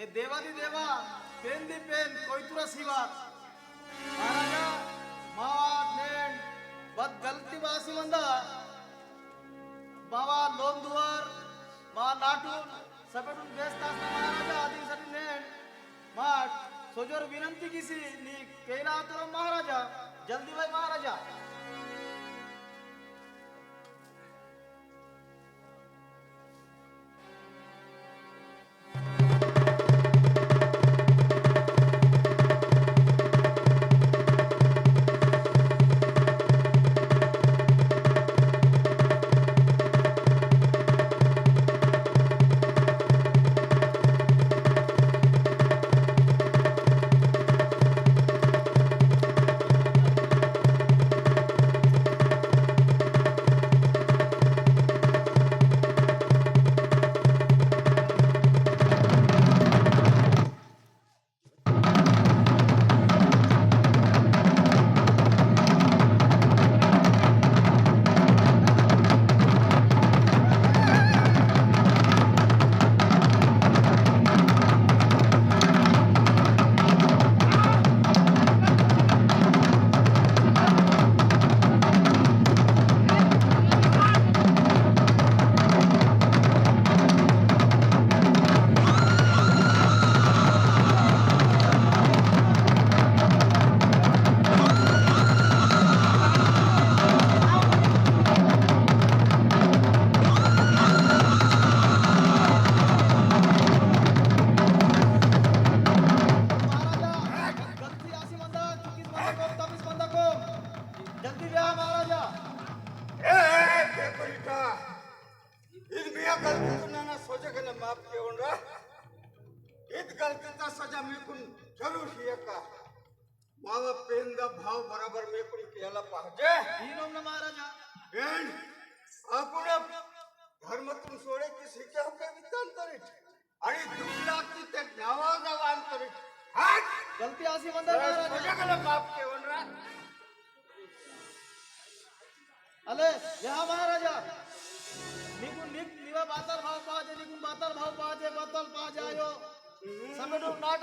हे देवादी देवा पेन दी पेन कोयतुरा सिवा महाराजा मावा नेण बद गलती बासी मंदा बाबा लोंदुवर मा नाटून सगळून व्यस्त असता महाराजा आधीसाठी नेण माट सोजोर विनंती किसी नी केला तर महाराजा जल्दी भाई महाराजा महाराजा जल्दी महाराजा ए, ए, बेपरिता. इन मिया माफ केवण रा इत गलतीचा सजा मेकून ठरू का मावा पेंदा भाव बरोबर मेकून केला पाहिजे महाराजा बेन आपण धर्मातून सोडे की शिक्या होके आणि दुसला की ते नावा गावांतरित गलती अशी अले या महाराजा. निघून निघ निवा बाताल भाव पाहाजे निघून बाताल भाव पाहाजे बाताल पाहाजे आयो. समेटून नाट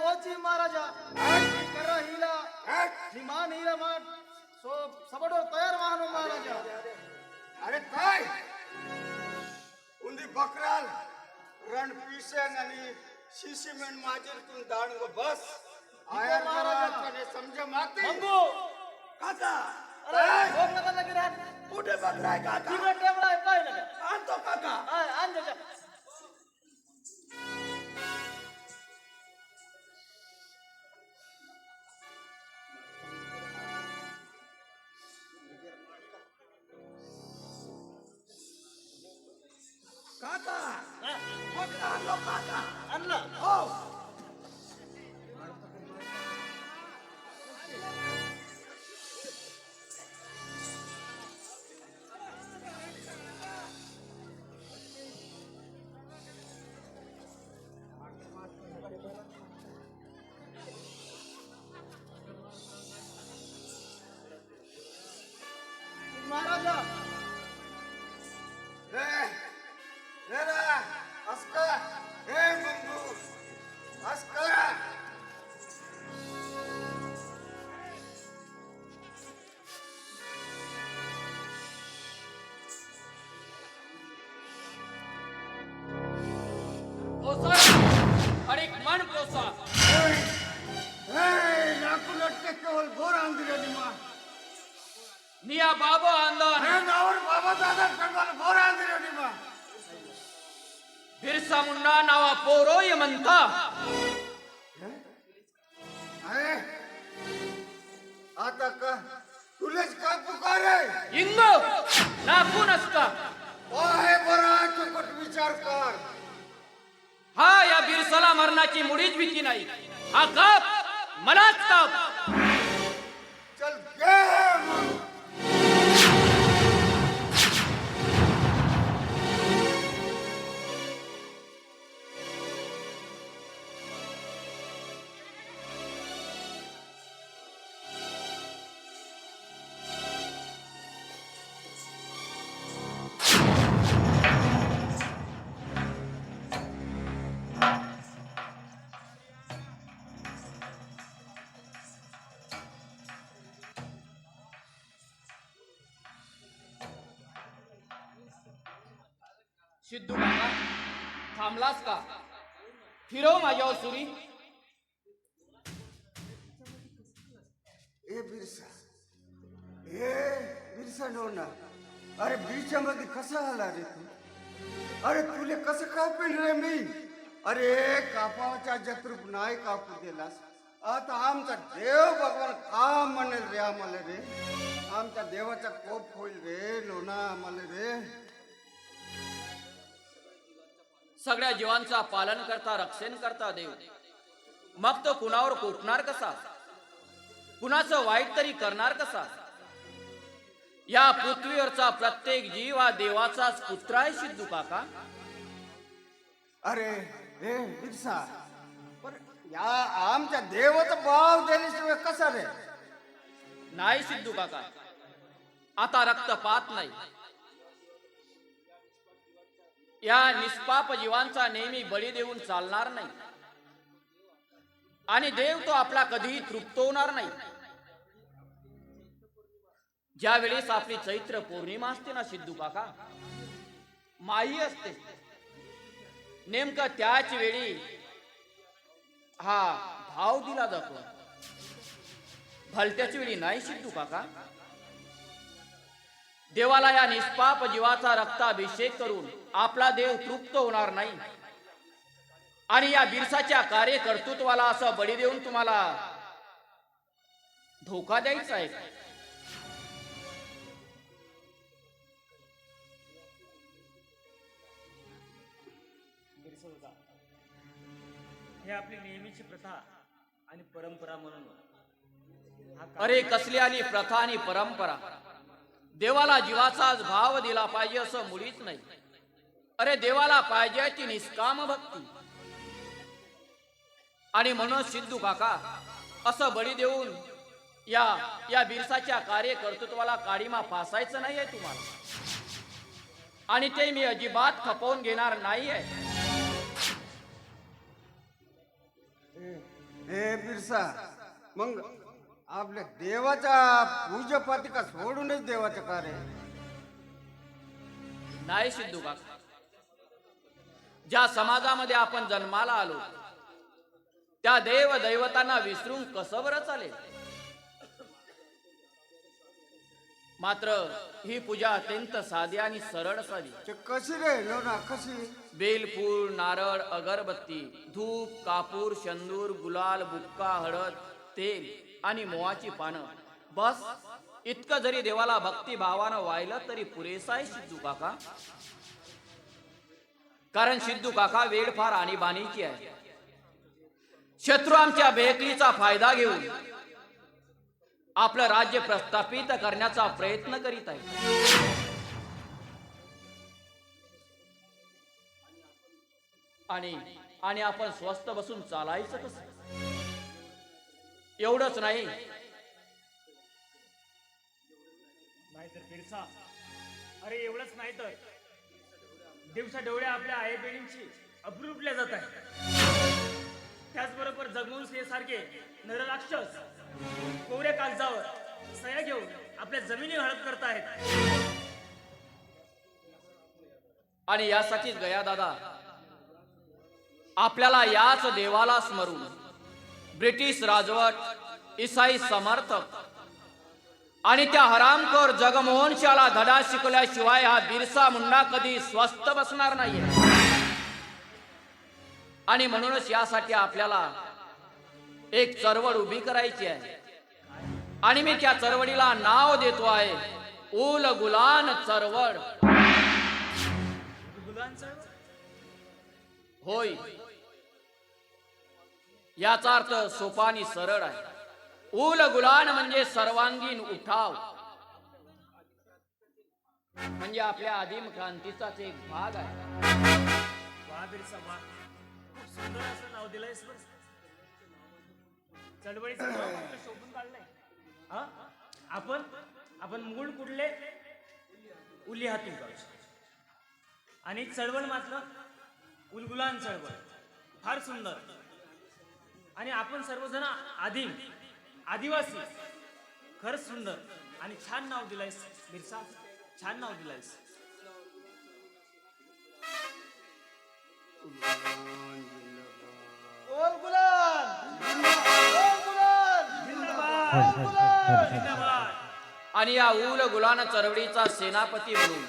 तोची महाराजा. करा हिला. निमान हिला माट सो सबडो तयार महानो महाराजा. अरे काय? उंदी बकराल रण पीसेन आणि शिशिमेन माजेरतून दाण व बस. आयर महाराजाने समज माते. मंगू काका. अरे भोग नका लगे रात कुठे बकराय काका? तिकडे टेबला आहे आणतो काका. आण जा. नावा पोरो ये म्हणता अरे आता का? तुलेच काय पुकारे? इंग नाकू नसता ओ हे बरा चुकट विचार कर. हा या बिरसाला मरणाची मुळीच भीती नाही. हा काप मलाच काप सिद्धू काका थांबलास का? फिरव माझ्यावर सुरी. ए बिरसा ए बिरसा नो ना अरे बिरच्या मध्ये कसा आला रे तू? अरे तुले कसं काय रे मी? अरे कापावाच्या जत्रूप नाही कापू दिलास. आता आमचा देव भगवान का म्हणेल रे आम्हाला रे? आमच्या देवाचा कोप होईल रे लोना आम्हाला रे. सगळ्या जीवांचा पालन करता रक्षण करता देव. मग तो कुणावर कोपणार कसा? कुणाचं वाईट तरी करणार कसा? या पृथ्वीवरचा प्रत्येक जीव हा देवाचाच पुत्र आहे सिद्धू काका. अरे रे बिरसा. पण या आमच्या देवाचा भाव देण्याशिवाय कसा रे? नाही सिद्धू काका. आता रक्तपात नाही. या निष्पाप जीवांचा नेहमी बळी देऊन चालणार नाही. आणि देव तो आपला कधीही तृप्त होणार नाही. ज्या वेळेस आपली चैत्र पौर्णिमा असते ना सिद्धू काका माही असते. नेमकं त्याच वेळी हा भाव दिला जातो. भलत्याच वेळी नाही सिद्धू काका? देवाला या निष्पाप जीवाचा रक्ताभिषेक करून आपला देव तृप्त होणार नाही. आणि या बिरसाच्या कार्यकर्तृत्वाला असं बळी देऊन तुम्हाला धोका द्यायचा आहे हे आपली नेहमीची प्रथा आणि परंपरा म्हणून अरे कसली आली प्रथा आणि परंपरा. देवाला जीवाचाच भाव दिला पाहिजे असं मुळीच नाही. अरे देवाला पाहिजे ती निष्काम भक्ती. आणि म्हणून सिद्धू काका असं बळी देऊन या या बिरसाच्या कार्यकर्तृत्वाला काळीमा फासायचं नाहीये तुम्हाला. आणि ते मी अजिबात खपवून घेणार नाहीये. हे बिरसा मग आपल्या देवाच्या पूजपाती का सोडूनच देवाचं कार्य नाही सिद्धू काका. ज्या समाजामध्ये आपण जन्माला आलो त्या देव दैवतांना विसरून कसं बरं चालेल? मात्र ही पूजा अत्यंत साधी आणि सरळ ते कशी रे लोना कशी? बेलफूल नारळ अगरबत्ती धूप कापूर शंदूर गुलाल बुक्का हळद तेल आणि मोहाची पानं. बस इतकं जरी देवाला भक्ती भावानं वाहिलं तरी पुरेसा आहे सिद्धू काका. कारण सिद्धू काका वेळ फार आणीबाणीची आहे. शत्रू आमच्या बेकलीचा फायदा घेऊन आपलं राज्य प्रस्थापित करण्याचा प्रयत्न करीत आहे. आणि आणि आपण स्वस्त बसून चालायचं कस? एवढंच नाही. तर अरे एवढंच नाही तर. दिवसा डोळ्या आपल्या आई बहिणींची अब्रुपल्या जात आहे त्याचबरोबर जगमोहन सारखे नरराक्षस कोवऱ्या कागदावर सया घेऊन आपल्या जमिनी हडप करत आहेत. आणि यासाठीच गया दादा आपल्याला याच देवाला स्मरून ब्रिटिश राजवट इसाई समर्थक आणि त्या हरामखोर जगमोहन शाला धडा शिकवल्याशिवाय हा बिरसा मुंडा कधी स्वस्त बसणार नाहीये. आणि म्हणूनच यासाठी आपल्याला एक चळवळ उभी करायची आहे. आणि मी त्या चळवळीला नाव देतो आहे उल गुलान चळवळ होय. याचा अर्थ सोपा आणि सरळ आहे. उल गुलान म्हणजे सर्वांगीण उठाव. म्हणजे आपल्या आदिम क्रांतीचाच एक भाग आहे. खूप सुंदर असं नाव दिलंय चळवळीचं शोधून काढलंय. हा? आपण आपण मूळ कुठले? उली हातून आणि चळवळ मात्र उलगुलान चळवळ. फार सुंदर. आणि आपण सर्वजण आदिम. आदिवासी खरंच सुंदर आणि छान नाव दिलायस मिरसा छान नाव दिलायस. आणि या उल गुलान चरवडीचा सेनापती म्हणून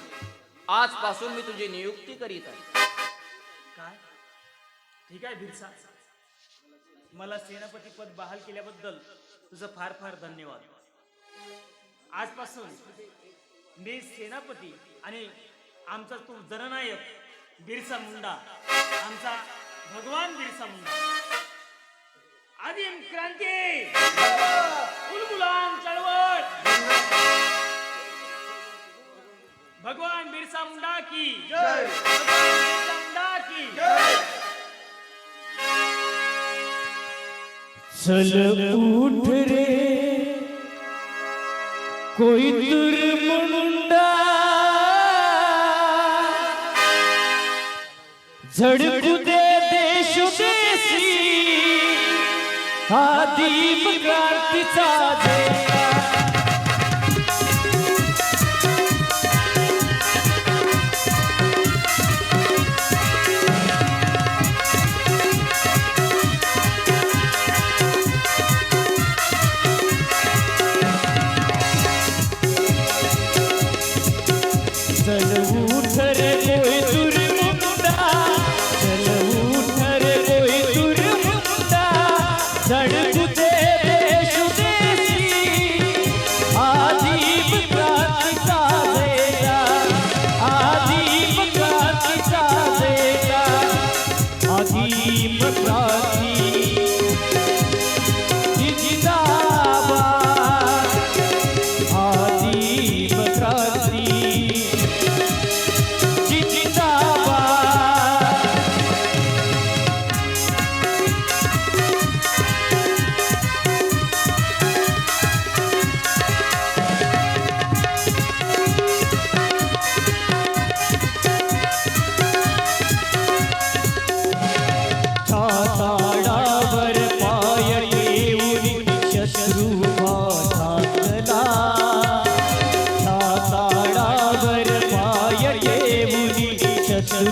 आजपासून मी तुझी नियुक्ती करीत आहे. काय? ठीक आहे भिरसा मला सेनापती पद बहाल केल्याबद्दल तुझं फार फार धन्यवाद. आजपासून मी सेनापती आणि आमचा तो जननायक बिरसा मुंडा आमचा भगवान बिरसा मुंडा. आदिम क्रांती! चळवळ! भगवान बिरसा मुंडा की जय! भगवान बिरसा मुंडा की. जय! चल उठ रे कोई दूर मुंडा। झड़पू दे देश देशी आदिम क्रांतीचा देवा উঠরে কই চুরি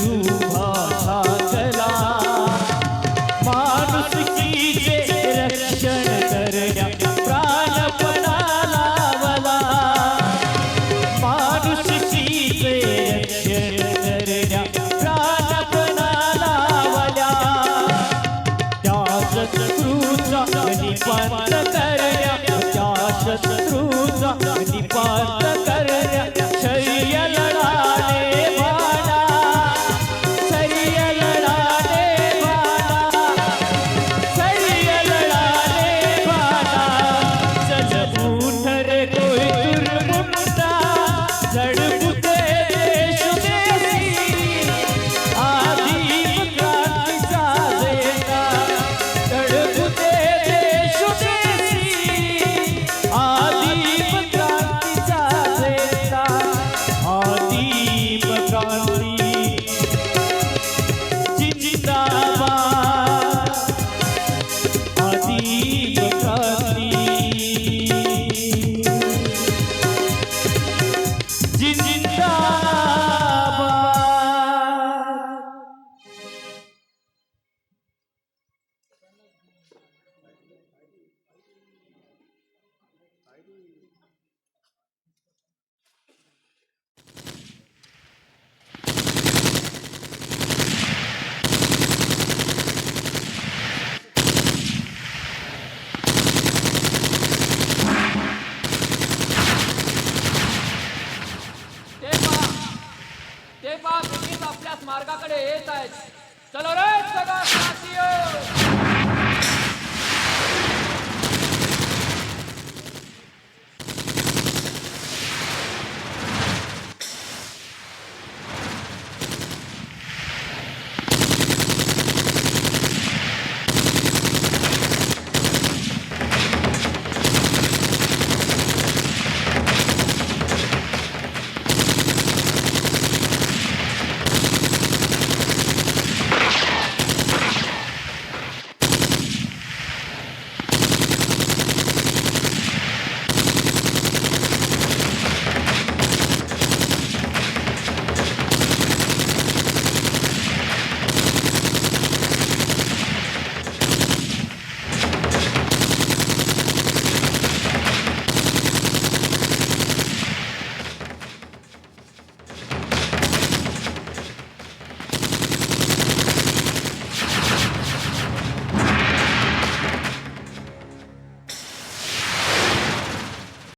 ತಿರುವು